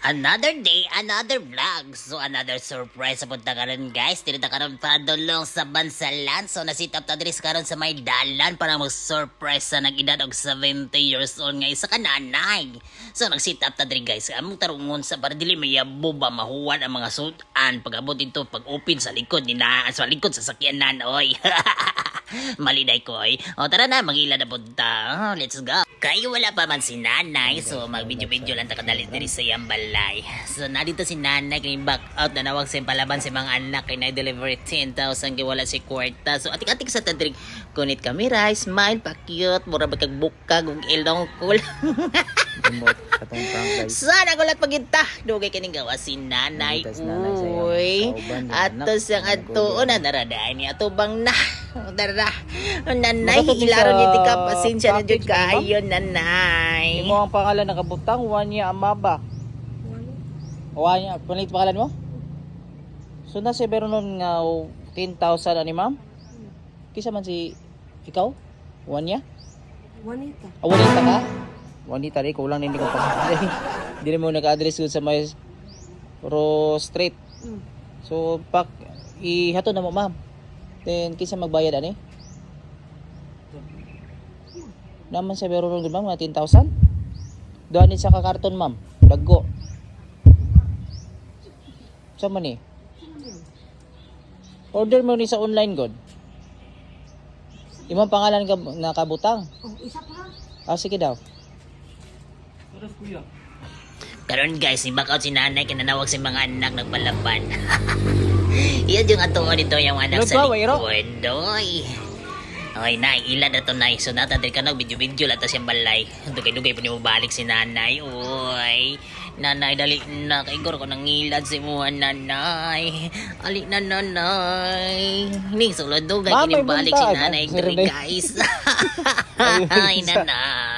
Another day, another vlog. So, another surprise sa punta karon guys. Tinita karon pa dulong sa Bansalan. So, nasit up ta karon sa may dalan para mag-surprise sa nag-edad og 70 years old nga isa ka nanay. So, nag-sit up ta diri guys. Among tarungon sa para dili may ba mahuwan ang mga sudan. Pag-abot dito, pag-open sa likod ni na, sa likod sa sakyanan, oy. Maliday ko ay. O tara na, magila na punta. Oh, let's go. Kayo wala pa man si nanay. So mag-video-video lang takadalit diri sa iyang balay. So nadito si nanay kay back out na nawag sa palaban sa mga anak kay na-deliver 10,000 kay wala si kwarta. So atik-atik sa tadrig. Kunit kamera, smile, pa-cute. Mura ba kag bukag ug ilong guys. Sana gulat paginta. Dugay kining gawa si nanay. Uy. Ato anak, sang ang ato na daradaan ni ato bang na. Dara. Nanay, Makatapos ilaro sa ni ka pasensya na jud package, ma'am? kayo nanay. Imo ang pangalan nakabutang Wanya Amaba. Wanya, panit pangalan mo? So na si Beronon nga 10,000 ani ma'am? Kisa man si ikaw? Wanya? Juanita. Ah, Wanita ka? Wanita rin, kulang hindi ko pangalan. Hindi mo naka-address ko sa may Ro Street. Mm. So, pak, ihato na mo, ma'am. Then, kisa magbayad, ani? Naman sa biro ron, ma'am, mga 10,000? Doon sa kakarton, ma'am. Dago. Sa man eh? Order mo ni sa online, God. Imong pangalan ka nakabutang. Oh, isa pa. Ah, sige daw. Karon guys, si out si nanay kay nanawag si mga anak nagpalaban. Yan yung ato dito yung anak sa likod. Doy. Okay, nay, ila na to, nay. So, natadri ka na, video-video lang ta siyang balay. Dugay-dugay pa ni mo balik si nanay. Uy, nanay, dali na. Kaigor ko nang ngilad si mo, nanay. Ali na, nanay. Ning, sulod dugay, kinibalik si nanay. Sorry. guys. Ay, nanay.